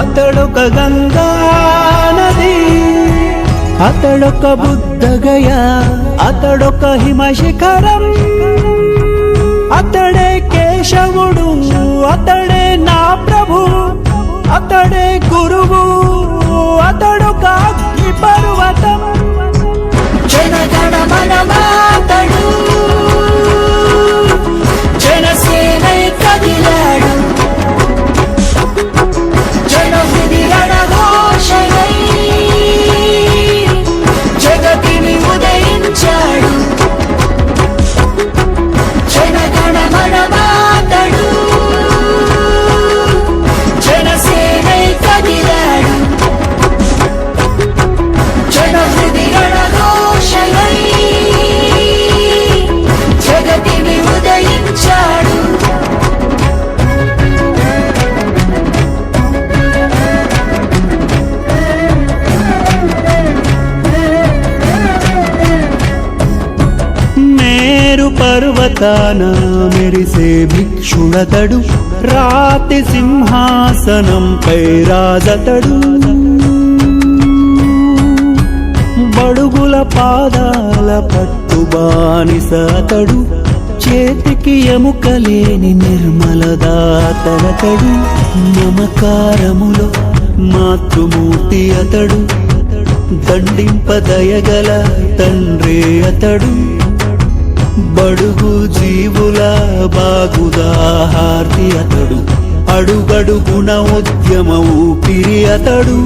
అతడొక గంగా నది అతడొక బుద్ధగయ అతడొక హిమశిఖరం. అతడే కేశవుడు అతడే నా ప్రభు అతడే గురువు పర్వతాన మెరిసే భిక్షుడతడు. రాతి సింహాసనంపై రాజతడు. బడుగుల పాదాల పట్టు బానిసతడు. చేతికి ఎముకలేని నిర్మలదాతనతడు నమకారములో మాతృమూర్తి అతడు. దండింపదయగల తండ్రి అతడు. బడుగు జీవుల బాగుదాహార్తి అతడు. అడుగడుగున ఉద్యమ ఊపిరి అతడు.